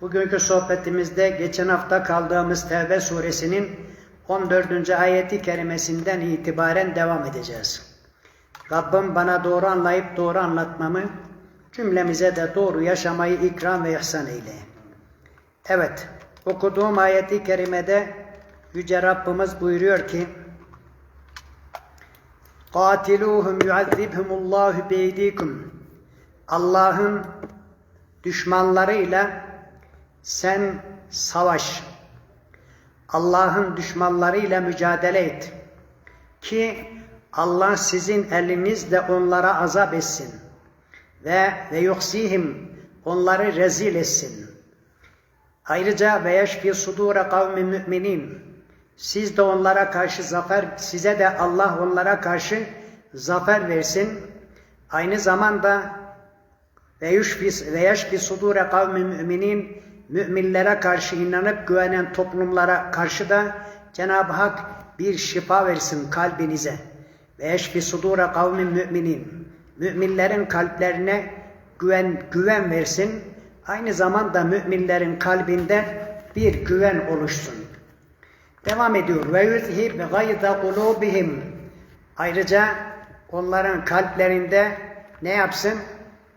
Bugünkü sohbetimizde geçen hafta kaldığımız Tevbe suresinin 14. ayeti kerimesinden itibaren devam edeceğiz. Rabbim bana doğru anlayıp doğru anlatmamı, cümlemize de doğru yaşamayı ikram ve ihsan eyle. Evet, okuduğum ayeti kerimede Yüce Rabbimiz buyuruyor ki, قَاتِلُوهُمْ يُعَذِّبْهُمُ اللّٰهُ بَيْدِيكُمْ Allah'ın düşmanlarıyla sen savaş. Allah'ın düşmanlarıyla mücadele et. Ki Allah sizin elinizle onlara azap etsin. Ve ve yuksihim onları rezil etsin. Ayrıca ve yeşfi sudura kavmi müminin. Siz de onlara karşı zafer, size de Allah onlara karşı zafer versin. Aynı zamanda ve yeşfi sudura kavmi müminin müminlere karşı inanıp güvenen toplumlara karşı da Cenab-ı Hak bir şifa versin kalbinize. Ve yeşfi sudura kavmi müminin. Müminlerin kalplerine güven güven versin. Aynı zamanda müminlerin kalbinde bir güven oluşsun. Devam ediyor. Ve yuzhib gayda kulubihim. Ayrıca onların kalplerinde ne yapsın?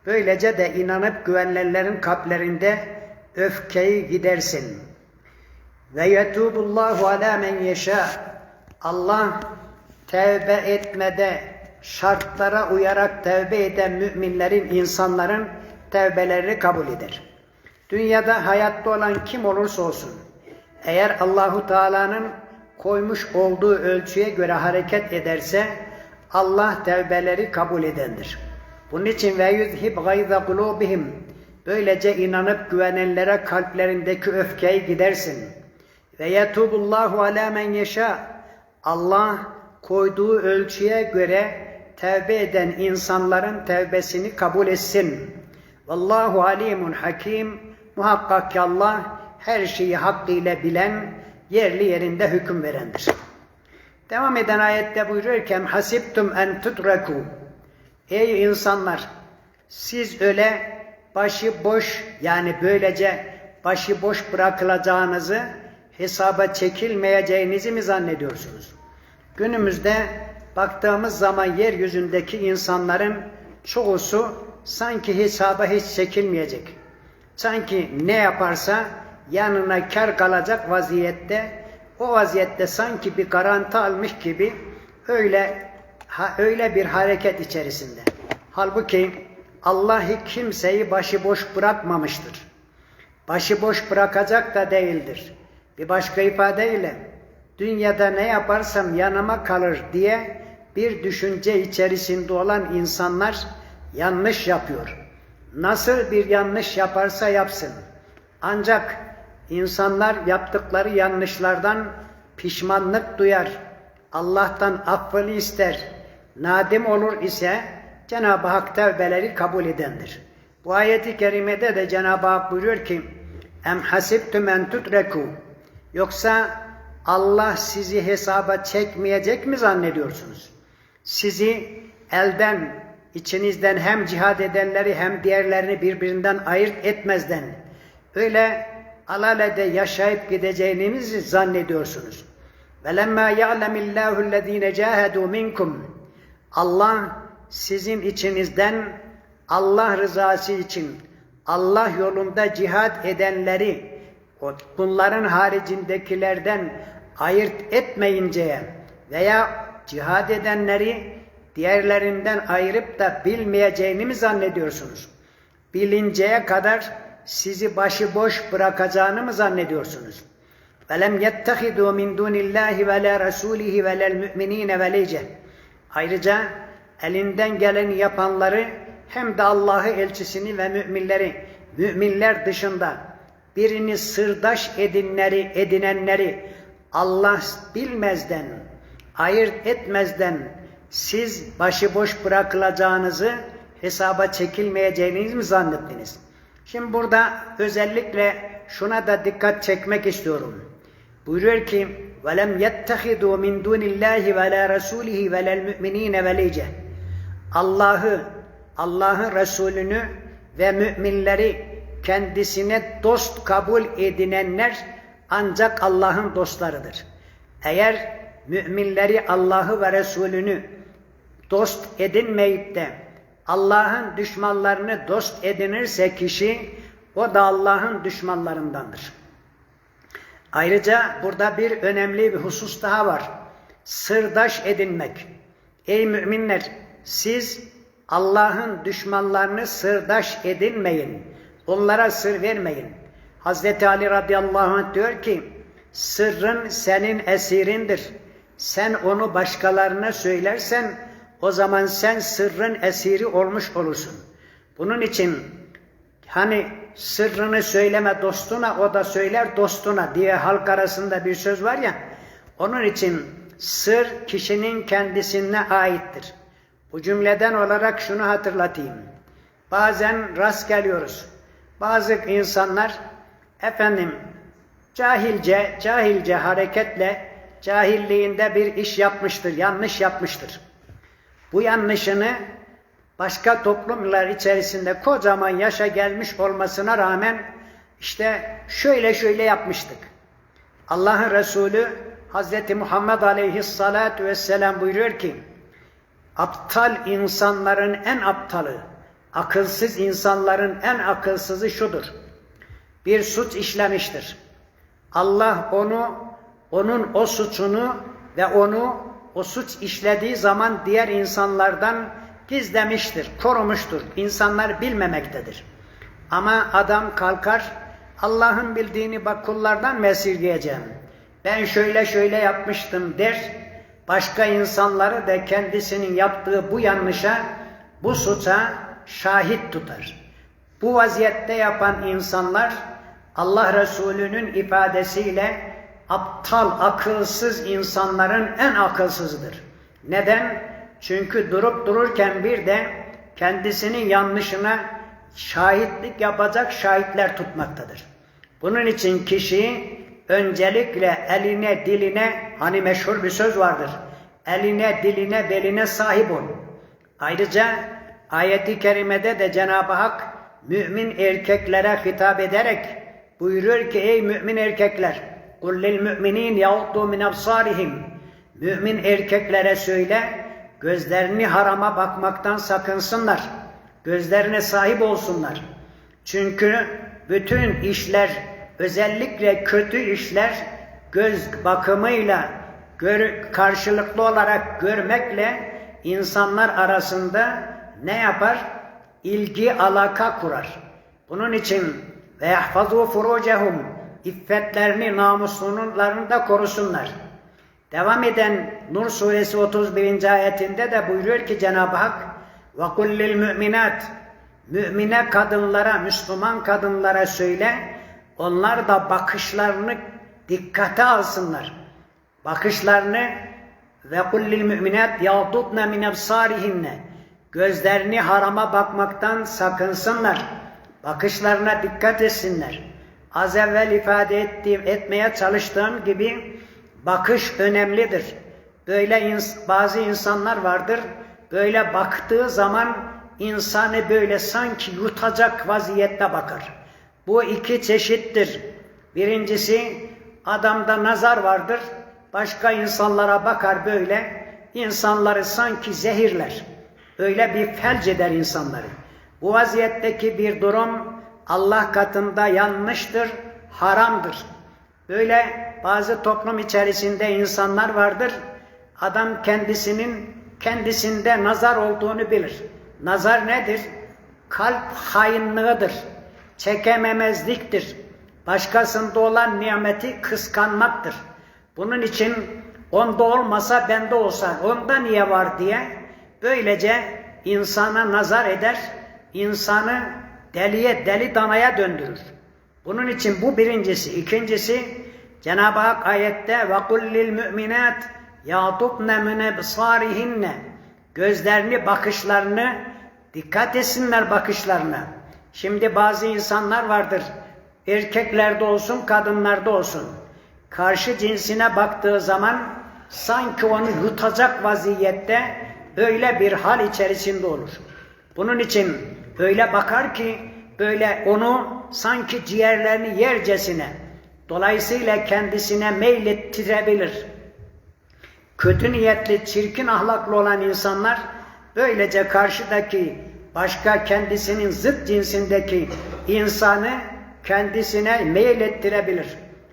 Böylece de inanıp güvenenlerin kalplerinde öfkeyi gidersin. Ve yetubullahu ala men yeşâ. Allah tevbe etmede şartlara uyarak tevbe eden müminlerin, insanların tevbelerini kabul eder. Dünyada hayatta olan kim olursa olsun, eğer Allahu Teala'nın koymuş olduğu ölçüye göre hareket ederse, Allah tevbeleri kabul edendir. Bunun için ve yuzhib gayza kulubihim böylece inanıp güvenenlere kalplerindeki öfkeyi gidersin. Ve yetubullahu ala men yeşâ Allah koyduğu ölçüye göre tevbe eden insanların tevbesini kabul etsin. Vallahu alimun hakim. Muhakkak ki Allah her şeyi hakkıyla bilen, yerli yerinde hüküm verendir. Devam eden ayette buyururken hasiptum en tutraku. Ey insanlar siz öyle başı boş yani böylece başı boş bırakılacağınızı hesaba çekilmeyeceğinizi mi zannediyorsunuz? Günümüzde baktığımız zaman yeryüzündeki insanların çoğusu sanki hesaba hiç çekilmeyecek. Sanki ne yaparsa yanına kar kalacak vaziyette, o vaziyette sanki bir garanti almış gibi öyle ha, öyle bir hareket içerisinde. Halbuki Allah kimseyi başıboş bırakmamıştır. Başıboş bırakacak da değildir. Bir başka ifadeyle dünyada ne yaparsam yanıma kalır diye bir düşünce içerisinde olan insanlar yanlış yapıyor. Nasıl bir yanlış yaparsa yapsın. Ancak insanlar yaptıkları yanlışlardan pişmanlık duyar. Allah'tan affını ister. Nadim olur ise Cenab-ı Hak tevbeleri kabul edendir. Bu ayeti kerimede de Cenab-ı Hak buyuruyor ki Em hasibtum en tutreku Yoksa Allah sizi hesaba çekmeyecek mi zannediyorsunuz? Sizi elden, içinizden hem cihad edenleri hem diğerlerini birbirinden ayırt etmezden öyle alalede yaşayıp gideceğinizi zannediyorsunuz. Velemma ya'lemillahu ellezine cahadu minkum Allah sizin içinizden Allah rızası için Allah yolunda cihad edenleri bunların haricindekilerden ayırt etmeyinceye veya cihad edenleri diğerlerinden ayırıp da bilmeyeceğini mi zannediyorsunuz? Bilinceye kadar sizi başıboş bırakacağını mı zannediyorsunuz? وَلَمْ يَتَّخِذُوا مِنْ دُونِ اللّٰهِ وَلَا رَسُولِهِ وَلَا الْمُؤْمِنِينَ وَلَيْجَ Ayrıca elinden geleni yapanları hem de Allah'ı elçisini ve müminleri, müminler dışında birini sırdaş edinleri, edinenleri Allah bilmezden, ayırt etmezden siz başıboş bırakılacağınızı hesaba çekilmeyeceğinizi mi zannettiniz? Şimdi burada özellikle şuna da dikkat çekmek istiyorum. Buyuruyor ki وَلَمْ يَتَّخِذُوا مِنْ دُونِ اللّٰهِ وَلَا رَسُولِهِ وَلَا الْمُؤْمِنِينَ وَلَيْجَ Allah'ı, Allah'ın Resulünü ve müminleri kendisine dost kabul edinenler ancak Allah'ın dostlarıdır. Eğer müminleri Allah'ı ve Resulünü dost edinmeyip de Allah'ın düşmanlarını dost edinirse kişi o da Allah'ın düşmanlarındandır. Ayrıca burada bir önemli bir husus daha var. Sırdaş edinmek. Ey müminler siz Allah'ın düşmanlarını sırdaş edinmeyin. Onlara sır vermeyin. Hazreti Ali radıyallahu anh diyor ki sırrın senin esirindir. Sen onu başkalarına söylersen o zaman sen sırrın esiri olmuş olursun. Bunun için hani sırrını söyleme dostuna o da söyler dostuna diye halk arasında bir söz var ya onun için sır kişinin kendisine aittir. Bu cümleden olarak şunu hatırlatayım. Bazen rast geliyoruz. Bazı insanlar efendim cahilce, cahilce hareketle cahilliğinde bir iş yapmıştır, yanlış yapmıştır. Bu yanlışını başka toplumlar içerisinde kocaman yaşa gelmiş olmasına rağmen işte şöyle şöyle yapmıştık. Allah'ın Resulü Hazreti Muhammed Aleyhisselatü Vesselam buyuruyor ki aptal insanların en aptalı, akılsız insanların en akılsızı şudur. Bir suç işlemiştir. Allah onu, onun o suçunu ve onu o suç işlediği zaman diğer insanlardan gizlemiştir, korumuştur. İnsanlar bilmemektedir. Ama adam kalkar, Allah'ın bildiğini bak kullardan mesirgeyeceğim. Ben şöyle şöyle yapmıştım der. Başka insanları da kendisinin yaptığı bu yanlışa, bu suça şahit tutar. Bu vaziyette yapan insanlar Allah Resulü'nün ifadesiyle aptal, akılsız insanların en akılsızıdır. Neden? Çünkü durup dururken bir de kendisinin yanlışına şahitlik yapacak şahitler tutmaktadır. Bunun için kişi öncelikle eline diline hani meşhur bir söz vardır. Eline diline beline sahip ol. Ayrıca ayeti kerimede de Cenab-ı Hak mümin erkeklere hitap ederek buyuruyor ki ey mümin erkekler kullil müminin yahuddu min absarihim mümin erkeklere söyle gözlerini harama bakmaktan sakınsınlar gözlerine sahip olsunlar çünkü bütün işler özellikle kötü işler göz bakımıyla gör, karşılıklı olarak görmekle insanlar arasında ne yapar? İlgi, alaka kurar. Bunun için ve yahfazu furucehum iffetlerini, namuslarını da korusunlar. Devam eden Nur suresi 31. ayetinde de buyuruyor ki Cenab-ı Hak ve kullil müminat mümine kadınlara, Müslüman kadınlara söyle onlar da bakışlarını dikkate alsınlar. Bakışlarını ve kullil müminat yağdudne min ebsarihinne gözlerini harama bakmaktan sakınsınlar. Bakışlarına dikkat etsinler. Az evvel ifade ettiğim, etmeye çalıştığım gibi bakış önemlidir. Böyle ins bazı insanlar vardır. Böyle baktığı zaman insanı böyle sanki yutacak vaziyette bakar. Bu iki çeşittir. Birincisi adamda nazar vardır. Başka insanlara bakar böyle. insanları sanki zehirler. Öyle bir felç eder insanları. Bu vaziyetteki bir durum Allah katında yanlıştır, haramdır. Böyle bazı toplum içerisinde insanlar vardır. Adam kendisinin kendisinde nazar olduğunu bilir. Nazar nedir? Kalp hainliğidir. Çekememezliktir. Başkasında olan nimeti kıskanmaktır. Bunun için onda olmasa bende olsa onda niye var diye böylece insana nazar eder, insanı deliye deli danaya döndürür. Bunun için bu birincisi. İkincisi Cenab-ı Hak ayette ve kullil müminat yadubne min ebsarihinne gözlerini bakışlarını dikkat etsinler bakışlarına. Şimdi bazı insanlar vardır. Erkeklerde olsun, kadınlarda olsun. Karşı cinsine baktığı zaman sanki onu yutacak vaziyette öyle bir hal içerisinde olur. Bunun için öyle bakar ki böyle onu sanki ciğerlerini yercesine dolayısıyla kendisine meylettirebilir. Kötü niyetli, çirkin ahlaklı olan insanlar böylece karşıdaki başka kendisinin zıt cinsindeki insanı kendisine meylettirebilir.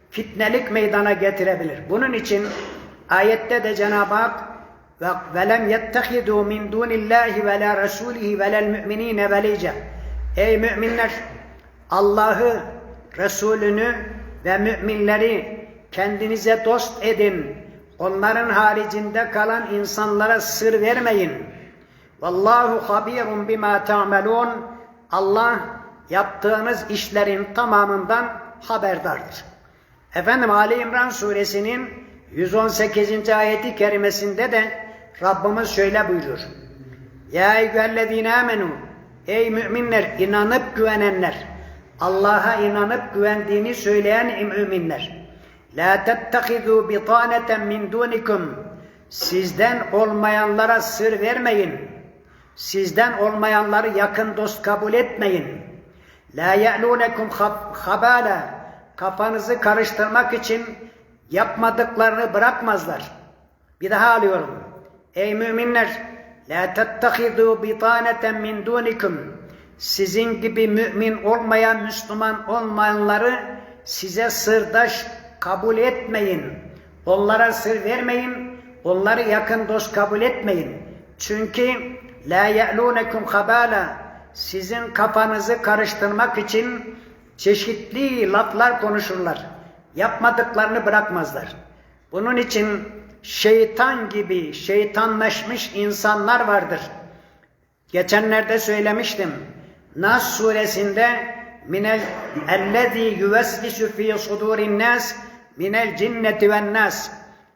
Fitnelik meydana getirebilir. Bunun için ayette de Cenab-ı Hak ve velem yettehidu min dunillahi ve la rasulihi ve lel müminine velice. Ey müminler Allah'ı, Resulünü ve müminleri kendinize dost edin. Onların haricinde kalan insanlara sır vermeyin. Vallahu habirun bima ta'melun. Allah yaptığınız işlerin tamamından haberdardır. Efendim Ali İmran suresinin 118. ayeti kerimesinde de Rabbimiz şöyle buyuruyor. Ya eyyühellezine amenu Ey müminler, inanıp güvenenler, Allah'a inanıp güvendiğini söyleyen müminler. La tettehizu bitaneten min dunikum. Sizden olmayanlara sır vermeyin. Sizden olmayanları yakın dost kabul etmeyin. La ye'lunekum habala. Kafanızı karıştırmak için yapmadıklarını bırakmazlar. Bir daha alıyorum. Ey müminler, la tettehizu bitaneten min dunikum. Sizin gibi mümin olmayan, Müslüman olmayanları size sırdaş kabul etmeyin. Onlara sır vermeyin. Onları yakın dost kabul etmeyin. Çünkü la ye'lunekum habala sizin kafanızı karıştırmak için çeşitli laflar konuşurlar. Yapmadıklarını bırakmazlar. Bunun için şeytan gibi şeytanlaşmış insanlar vardır. Geçenlerde söylemiştim. Nas suresinde minel ellezî yuvesvisu fî sudûrin nas minel cinneti ven nas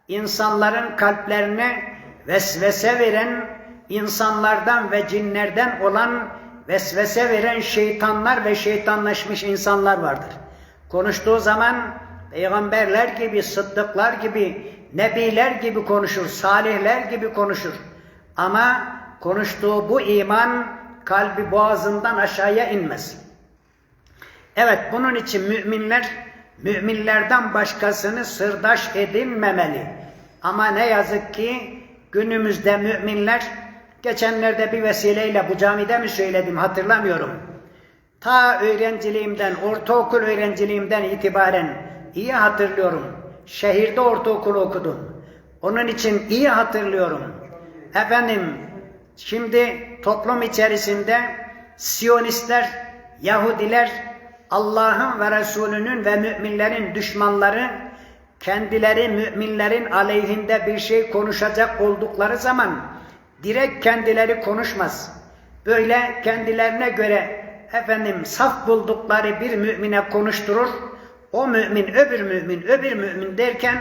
insanların kalplerine vesvese veren insanlardan ve cinlerden olan vesvese veren şeytanlar ve şeytanlaşmış insanlar vardır. Konuştuğu zaman peygamberler gibi, sıddıklar gibi, nebiler gibi konuşur, salihler gibi konuşur. Ama konuştuğu bu iman kalbi boğazından aşağıya inmez. Evet bunun için müminler müminlerden başkasını sırdaş edinmemeli. Ama ne yazık ki günümüzde müminler geçenlerde bir vesileyle bu camide mi söyledim hatırlamıyorum. Ta öğrenciliğimden, ortaokul öğrenciliğimden itibaren iyi hatırlıyorum. Şehirde ortaokul okudum. Onun için iyi hatırlıyorum. Efendim şimdi toplum içerisinde Siyonistler, Yahudiler, Allah'ın ve Resulünün ve müminlerin düşmanları kendileri müminlerin aleyhinde bir şey konuşacak oldukları zaman direkt kendileri konuşmaz. Böyle kendilerine göre efendim saf buldukları bir mümine konuşturur. O mümin öbür mümin öbür mümin derken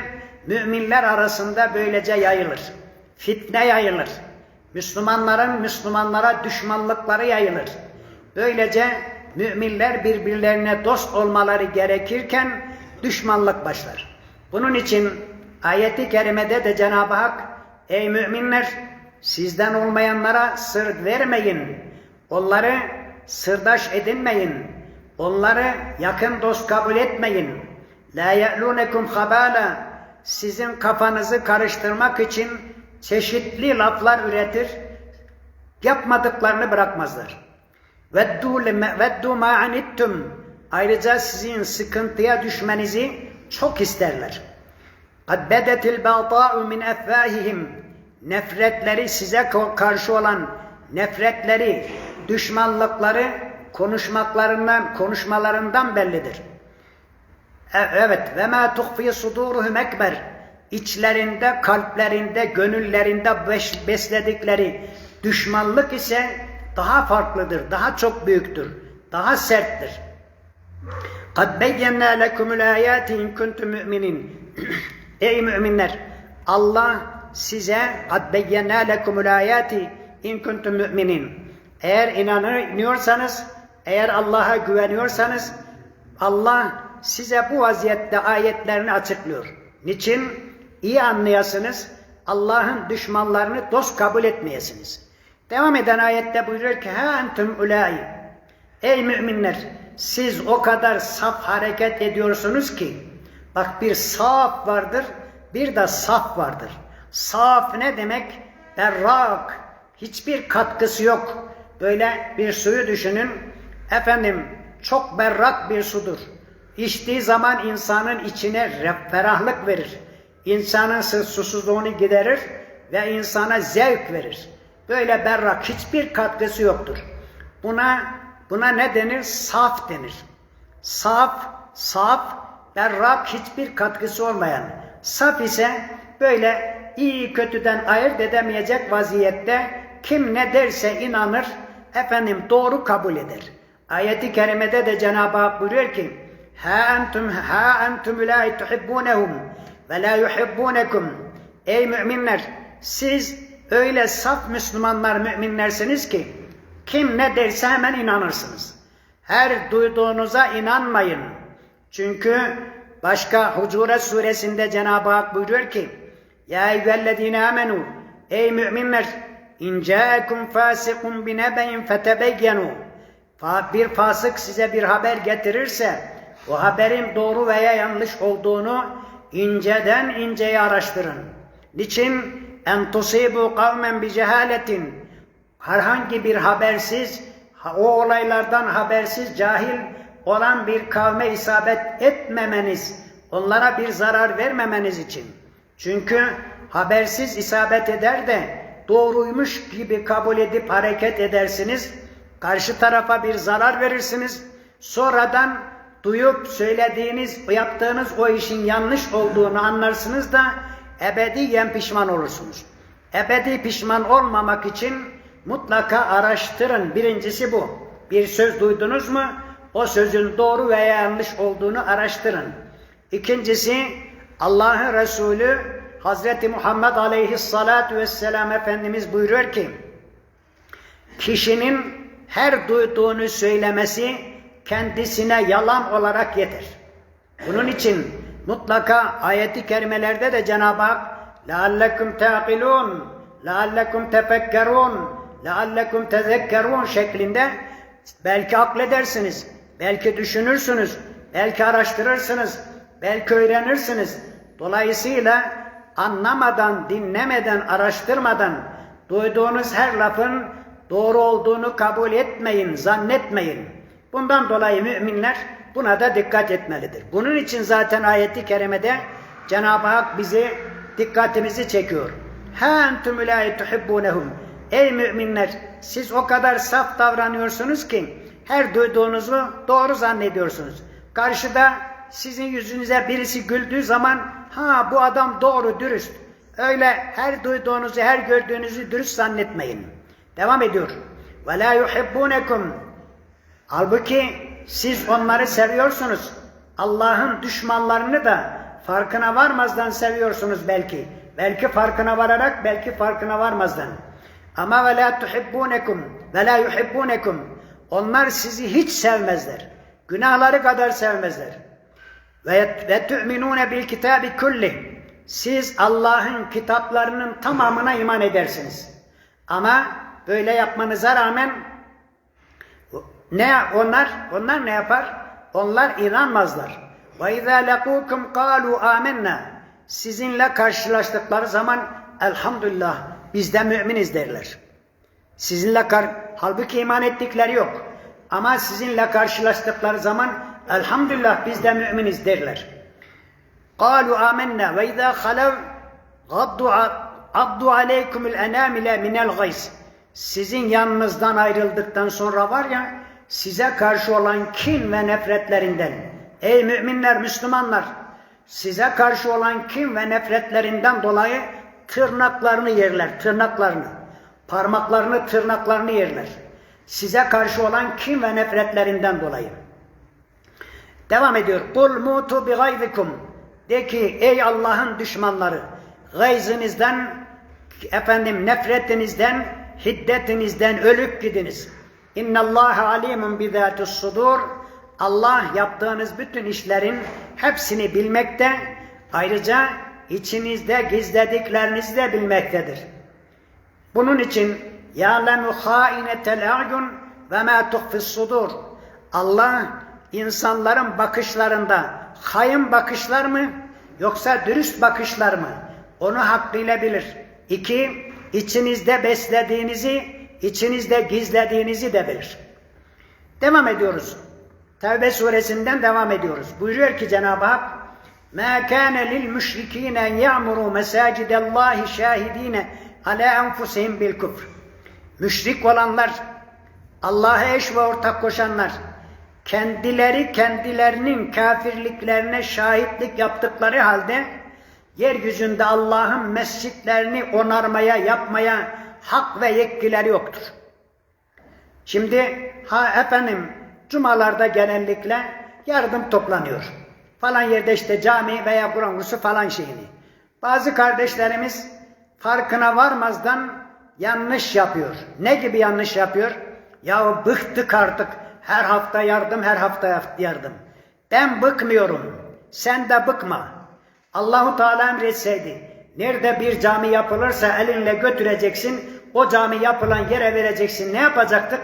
müminler arasında böylece yayılır. Fitne yayılır. Müslümanların Müslümanlara düşmanlıkları yayılır. Böylece müminler birbirlerine dost olmaları gerekirken düşmanlık başlar. Bunun için ayeti kerimede de Cenab-ı Hak ey müminler sizden olmayanlara sır vermeyin. Onları sırdaş edinmeyin. Onları yakın dost kabul etmeyin. La ye'lunekum habala sizin kafanızı karıştırmak için çeşitli laflar üretir. Yapmadıklarını bırakmazlar. Veddu ma anittum. Ayrıca sizin sıkıntıya düşmenizi çok isterler. Kad bedetil ba'ta'u min effahihim Nefretleri size karşı olan nefretleri, düşmanlıkları konuşmaklarından, konuşmalarından bellidir. E, evet ve ma tuhfi suduruhum ekber. İçlerinde, kalplerinde, gönüllerinde besledikleri düşmanlık ise daha farklıdır, daha çok büyüktür, daha serttir. قَدْ بَيَّنَّا لَكُمُ الْآيَاتِ اِنْ كُنْتُمْ مُؤْمِنِينَ Ey müminler! Allah size قَدْ بَيَّنَّا لَكُمُ الْآيَاتِ اِنْ كُنْتُمْ مُؤْمِنِينَ Eğer inanıyorsanız, eğer Allah'a güveniyorsanız, Allah size bu vaziyette ayetlerini açıklıyor. Niçin? İyi anlayasınız, Allah'ın düşmanlarını dost kabul etmeyesiniz. Devam eden ayette buyuruyor ki ha entum ulai Ey müminler siz o kadar saf hareket ediyorsunuz ki bak bir saf vardır bir de saf vardır. Saf ne demek? Berrak. Hiçbir katkısı yok. Böyle bir suyu düşünün. Efendim çok berrak bir sudur. İçtiği zaman insanın içine ferahlık verir. İnsanın susuzluğunu giderir ve insana zevk verir. Böyle berrak hiçbir katkısı yoktur. Buna buna ne denir? Saf denir. Saf, saf, berrak hiçbir katkısı olmayan. Saf ise böyle iyi kötüden ayırt edemeyecek vaziyette kim ne derse inanır, efendim doğru kabul eder. Ayeti kerimede de Cenab-ı Hak buyuruyor ki Ha entum ha entum la tuhibbunhum ve la yuhibbunekum. Ey müminler siz öyle saf Müslümanlar müminlersiniz ki kim ne derse hemen inanırsınız. Her duyduğunuza inanmayın. Çünkü başka Hucuret suresinde Cenab-ı Hak buyuruyor ki Ya eyyühellezine amenu Ey müminler İn ca'akum fasikum binebeyin fetebeyyenu Bir fasık size bir haber getirirse o haberin doğru veya yanlış olduğunu inceden inceye araştırın. Niçin? En tusibu kavmen bi cehaletin herhangi bir habersiz o olaylardan habersiz cahil olan bir kavme isabet etmemeniz, onlara bir zarar vermemeniz için. Çünkü habersiz isabet eder de doğruymuş gibi kabul edip hareket edersiniz. Karşı tarafa bir zarar verirsiniz. Sonradan duyup söylediğiniz, yaptığınız o işin yanlış olduğunu anlarsınız da ebediyen pişman olursunuz. Ebedi pişman olmamak için mutlaka araştırın. Birincisi bu. Bir söz duydunuz mu? O sözün doğru veya yanlış olduğunu araştırın. İkincisi Allah'ın Resulü Hazreti Muhammed Aleyhisselatü Vesselam Efendimiz buyuruyor ki kişinin her duyduğunu söylemesi kendisine yalan olarak yeter. Bunun için mutlaka ayeti kerimelerde de Cenab-ı Hak لَعَلَّكُمْ تَعْقِلُونَ لَعَلَّكُمْ تَفَكَّرُونَ لَعَلَّكُمْ تَذَكَّرُونَ şeklinde belki akledersiniz, belki düşünürsünüz, belki araştırırsınız, belki öğrenirsiniz. Dolayısıyla anlamadan, dinlemeden, araştırmadan duyduğunuz her lafın doğru olduğunu kabul etmeyin, zannetmeyin. Bundan dolayı müminler buna da dikkat etmelidir. Bunun için zaten ayeti kerimede Cenab-ı Hak bizi dikkatimizi çekiyor. Ha entum la tuhibbunhum. Ey müminler siz o kadar saf davranıyorsunuz ki her duyduğunuzu doğru zannediyorsunuz. Karşıda sizin yüzünüze birisi güldüğü zaman ha bu adam doğru dürüst. Öyle her duyduğunuzu her gördüğünüzü dürüst zannetmeyin. Devam ediyor. Ve la yuhibbunekum. Halbuki siz onları seviyorsunuz. Allah'ın düşmanlarını da farkına varmazdan seviyorsunuz belki. Belki farkına vararak, belki farkına varmazdan. Ama ve la tuhibbunekum ve la yuhibbunekum. Onlar sizi hiç sevmezler. Günahları kadar sevmezler. Ve tu'minune bil kitabi kulli. Siz Allah'ın kitaplarının tamamına iman edersiniz. Ama böyle yapmanıza rağmen ne onlar onlar ne yapar? Onlar inanmazlar. Ve izâ lekûkum kâlû âmennâ. Sizinle karşılaştıkları zaman elhamdülillah biz de müminiz derler. Sizinle kar halbuki iman ettikleri yok. Ama sizinle karşılaştıkları zaman elhamdülillah biz de müminiz derler. قالوا آمنا وإذا خلوا غضوا عضوا عليكم الأنامل من الغيظ Sizin yanınızdan ayrıldıktan sonra var ya size karşı olan kin ve nefretlerinden ey müminler Müslümanlar size karşı olan kin ve nefretlerinden dolayı tırnaklarını yerler, tırnaklarını. Parmaklarını, tırnaklarını yerler. Size karşı olan kin ve nefretlerinden dolayı. Devam ediyor. Kul mutu bi gayzikum. De ki ey Allah'ın düşmanları gayzınızdan efendim nefretinizden hiddetinizden ölüp gidiniz. İnnallâhe alimun bi zâtus sudur. Allah yaptığınız bütün işlerin hepsini bilmekte, ayrıca içinizde gizlediklerinizi de bilmektedir. Bunun için يَعْلَمُ خَائِنَةَ الْاَعْيُنْ ve مَا تُخْفِ الصُّدُورِ Allah insanların bakışlarında hayın bakışlar mı yoksa dürüst bakışlar mı? Onu hakkıyla bilir. İki, içinizde beslediğinizi, içinizde gizlediğinizi de bilir. Devam ediyoruz. Tevbe suresinden devam ediyoruz. Buyuruyor ki Cenab-ı Hak مَا كَانَ لِلْمُشْرِك۪ينَ اَنْ يَعْمُرُوا مَسَاجِدَ اللّٰهِ شَاهِد۪ينَ عَلَى أَنْفُسِهِمْ بِالْكُفْرِ Müşrik olanlar, Allah'a eş ve ortak koşanlar, kendileri kendilerinin kafirliklerine şahitlik yaptıkları halde, yeryüzünde Allah'ın mescitlerini onarmaya, yapmaya hak ve yetkileri yoktur. Şimdi ha efendim cumalarda genellikle yardım toplanıyor. Falan yerde işte cami veya Kur'an kursu falan şeyini. Bazı kardeşlerimiz farkına varmazdan yanlış yapıyor. Ne gibi yanlış yapıyor? Ya bıktık artık. Her hafta yardım, her hafta yardım. Ben bıkmıyorum. Sen de bıkma. Allahu Teala emretseydi. Nerede bir cami yapılırsa elinle götüreceksin. O cami yapılan yere vereceksin. Ne yapacaktık?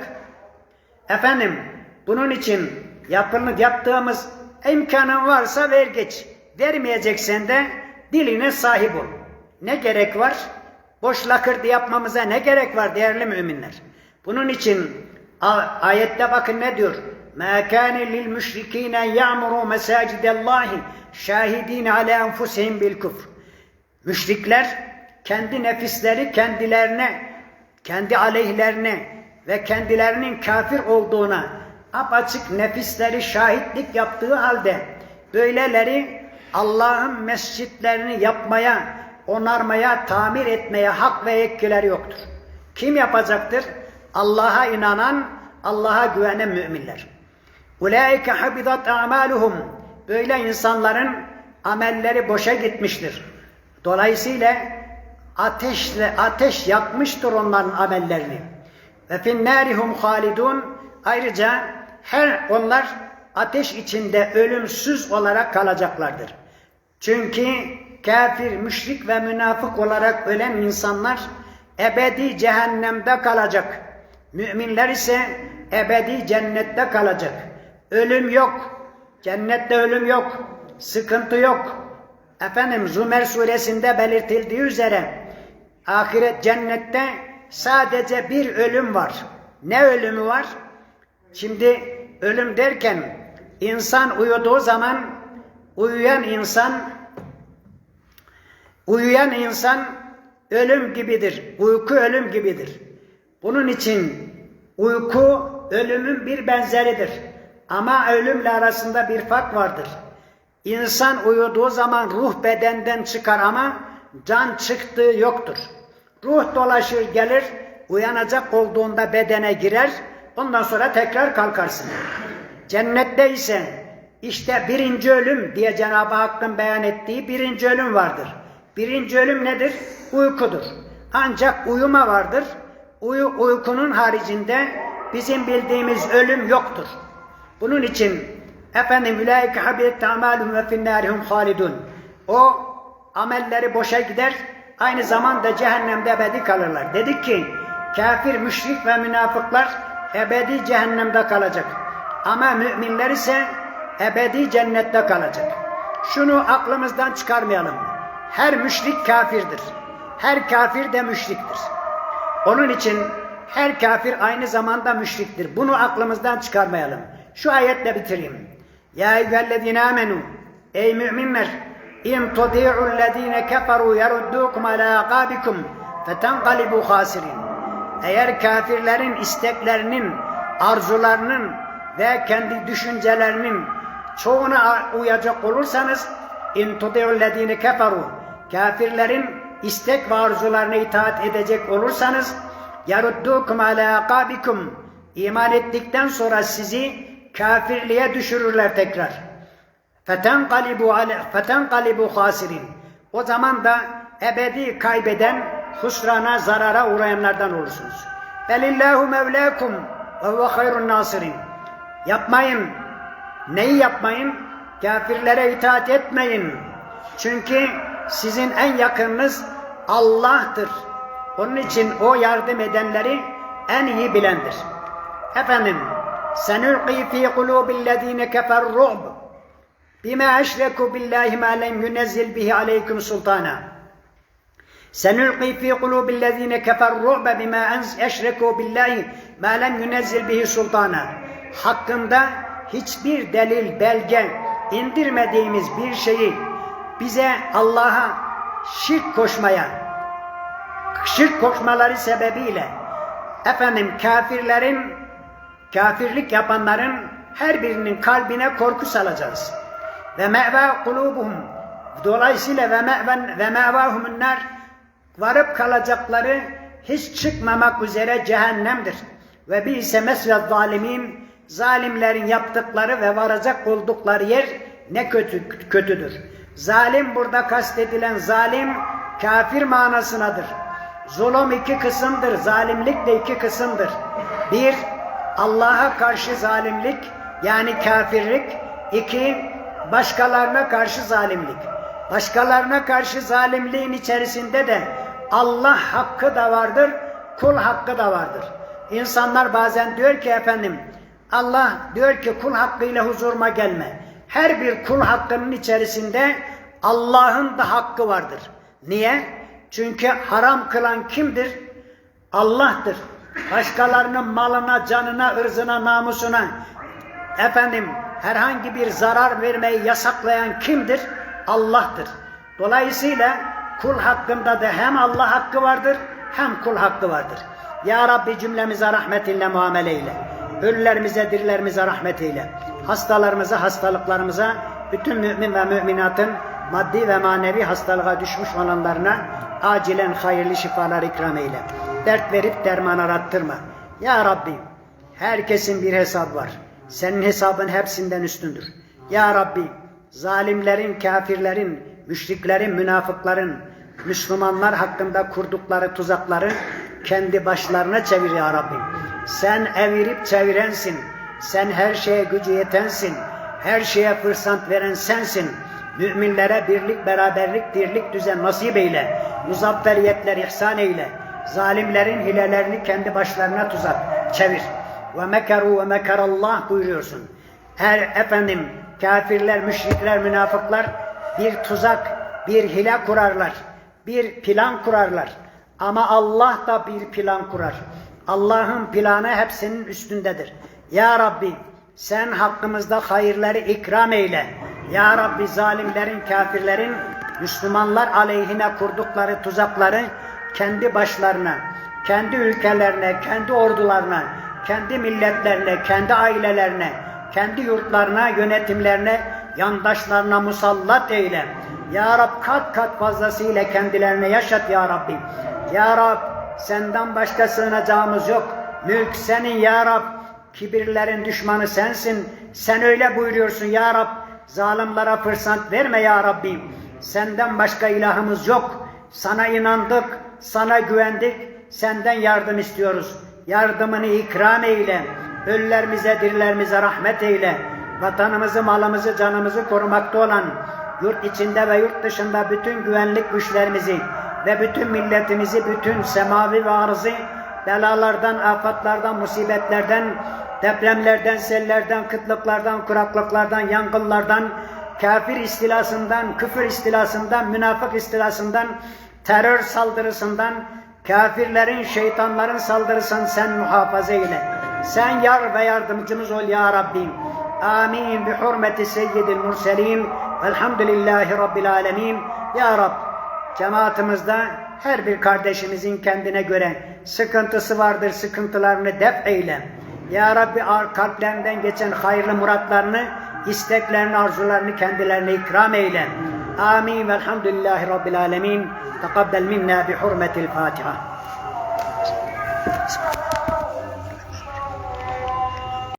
Efendim bunun için yapını yaptığımız imkanın varsa ver geç. Vermeyeceksen de diline sahip ol. Ne gerek var? Boş lakırdı yapmamıza ne gerek var değerli müminler? Bunun için ayette bakın ne diyor? مَا كَانَ لِلْمُشْرِك۪ينَ يَعْمُرُوا مَسَاجِدَ اللّٰهِ شَاهِد۪ينَ عَلَى أَنْفُسِهِمْ بِالْكُفْرِ Müşrikler kendi nefisleri kendilerine, kendi aleyhlerine ve kendilerinin kafir olduğuna apaçık nefisleri şahitlik yaptığı halde böyleleri Allah'ın mescitlerini yapmaya, onarmaya, tamir etmeye hak ve yetkileri yoktur. Kim yapacaktır? Allah'a inanan, Allah'a güvenen müminler. Ulaike habidat a'maluhum. Böyle insanların amelleri boşa gitmiştir. Dolayısıyla ateşle ateş yakmıştır onların amellerini. Ve finnârihum halidun. Ayrıca her onlar ateş içinde ölümsüz olarak kalacaklardır. Çünkü kafir, müşrik ve münafık olarak ölen insanlar ebedi cehennemde kalacak. Müminler ise ebedi cennette kalacak. Ölüm yok. Cennette ölüm yok. Sıkıntı yok. Efendim Zümer suresinde belirtildiği üzere ahiret cennette sadece bir ölüm var. Ne ölümü var? Şimdi ölüm derken insan uyuduğu zaman uyuyan insan uyuyan insan ölüm gibidir. Uyku ölüm gibidir. Bunun için uyku ölümün bir benzeridir. Ama ölümle arasında bir fark vardır. İnsan uyuduğu zaman ruh bedenden çıkar ama can çıktığı yoktur. Ruh dolaşır gelir, uyanacak olduğunda bedene girer, ondan sonra tekrar kalkarsın. Cennette ise işte birinci ölüm diye Cenab-ı Hakk'ın beyan ettiği birinci ölüm vardır. Birinci ölüm nedir? Uykudur. Ancak uyuma vardır. Uyu, uykunun haricinde bizim bildiğimiz ölüm yoktur. Bunun için efendim ülaike habiyet amalum ve finnârihum halidun. O amelleri boşa gider, aynı zamanda cehennemde ebedi kalırlar. Dedik ki kafir, müşrik ve münafıklar ebedi cehennemde kalacak. Ama müminler ise ebedi cennette kalacak. Şunu aklımızdan çıkarmayalım. Her müşrik kafirdir. Her kafir de müşriktir. Onun için her kafir aynı zamanda müşriktir. Bunu aklımızdan çıkarmayalım. Şu ayetle bitireyim. Ya eyyühellezine amenu. Ey müminler. İn tudi'ullezine keferu yeruddukum ala akabikum fetenqalibu hasirin. Eğer kafirlerin isteklerinin, arzularının ve kendi düşüncelerinin çoğuna uyacak olursanız in tudi'ullezine keferu kafirlerin istek ve arzularına itaat edecek olursanız yaruddukum ala akabikum iman ettikten sonra sizi kafirliğe düşürürler tekrar. Fetenqalibu ale fetenqalibu hasirin. O zaman da ebedi kaybeden, husrana, zarara uğrayanlardan olursunuz. Belillahu mevlakum ve huve hayrun nasirin. Yapmayın. Neyi yapmayın? Kafirlere itaat etmeyin. Çünkü sizin en yakınınız Allah'tır. Onun için o yardım edenleri en iyi bilendir. Efendim, senulqi fi kulubillezine kefer ru'b bima eşreku billahi ma lem yunezzil bihi aleykum sultana. Senulqi fi kulubillezine kefer ru'be bima eşreku billahi ma lem yunezzil bihi sultana. Hakkında hiçbir delil, belge indirmediğimiz bir şeyi bize Allah'a şirk koşmaya, şirk koşmaları sebebiyle efendim kafirlerin, kafirlik yapanların her birinin kalbine korku salacağız. Ve me'va kulubuhum dolayısıyla ve me'ven ve me'vahumun varıp kalacakları hiç çıkmamak üzere cehennemdir. Ve bi'se mesve zalimin zalimlerin yaptıkları ve varacak oldukları yer ne kötü kötüdür. Zalim burada kastedilen zalim kafir manasınadır. Zulüm iki kısımdır, zalimlik de iki kısımdır. Bir, Allah'a karşı zalimlik yani kafirlik. İki, başkalarına karşı zalimlik. Başkalarına karşı zalimliğin içerisinde de Allah hakkı da vardır, kul hakkı da vardır. İnsanlar bazen diyor ki efendim, Allah diyor ki kul hakkıyla huzuruma gelme. Her bir kul hakkının içerisinde Allah'ın da hakkı vardır. Niye? Çünkü haram kılan kimdir? Allah'tır. Başkalarının malına, canına, ırzına, namusuna efendim herhangi bir zarar vermeyi yasaklayan kimdir? Allah'tır. Dolayısıyla kul hakkında da hem Allah hakkı vardır hem kul hakkı vardır. Ya Rabbi cümlemize rahmetinle muamele eyle. Ölülerimize, dirilerimize rahmet eyle. Hastalarımıza, hastalıklarımıza, bütün mümin ve müminatın maddi ve manevi hastalığa düşmüş olanlarına acilen hayırlı şifalar ikram eyle. Dert verip derman arattırma. Ya Rabbi herkesin bir hesabı var. Senin hesabın hepsinden üstündür. Ya Rabbi zalimlerin, kafirlerin, müşriklerin, münafıkların, Müslümanlar hakkında kurdukları tuzakları kendi başlarına çevir ya Rabbi. Sen evirip çevirensin. Sen her şeye gücü yetensin. Her şeye fırsat veren sensin. Müminlere birlik, beraberlik, dirlik, düzen nasip eyle. Muzafferiyetler ihsan eyle. Zalimlerin hilelerini kendi başlarına tuzak çevir. Ve mekeru ve mekerallah buyuruyorsun. Her efendim kafirler, müşrikler, münafıklar bir tuzak, bir hile kurarlar. Bir plan kurarlar. Ama Allah da bir plan kurar. Allah'ın planı hepsinin üstündedir. Ya Rabbi sen hakkımızda hayırları ikram eyle. Ya Rabbi zalimlerin, kafirlerin Müslümanlar aleyhine kurdukları tuzakları kendi başlarına, kendi ülkelerine, kendi ordularına, kendi milletlerine, kendi ailelerine, kendi yurtlarına, yönetimlerine, yandaşlarına musallat eyle. Ya Rab kat kat fazlasıyla kendilerine yaşat Ya Rabbi. Ya Rab senden başka sığınacağımız yok. Mülk senin Ya Rab. Kibirlerin düşmanı sensin. Sen öyle buyuruyorsun Ya Rab. Zalimlere fırsat verme Ya Rabbi. Senden başka ilahımız yok. Sana inandık, sana güvendik. Senden yardım istiyoruz. Yardımını ikram eyle. Ölülerimize, dirilerimize rahmet eyle. Vatanımızı, malımızı, canımızı korumakta olan yurt içinde ve yurt dışında bütün güvenlik güçlerimizi ve bütün milletimizi, bütün semavi ve arzı belalardan, afatlardan, musibetlerden, depremlerden, sellerden, kıtlıklardan, kuraklıklardan, yangınlardan, kafir istilasından, küfür istilasından, münafık istilasından, terör saldırısından, kafirlerin, şeytanların saldırısından sen muhafaza eyle. Sen yar ve yardımcımız ol ya Rabbim. Amin. Bi hurmeti seyyidil murselin. Velhamdülillahi Rabbil alemin. Ya Rab, cemaatimizde her bir kardeşimizin kendine göre sıkıntısı vardır. Sıkıntılarını def eyle. Ya Rabbi kalplerinden geçen hayırlı muratlarını, isteklerini, arzularını kendilerine ikram eyle. Amin. Velhamdülillahi Rabbil alemin. Tekabbel minna bi hurmetil Fatiha.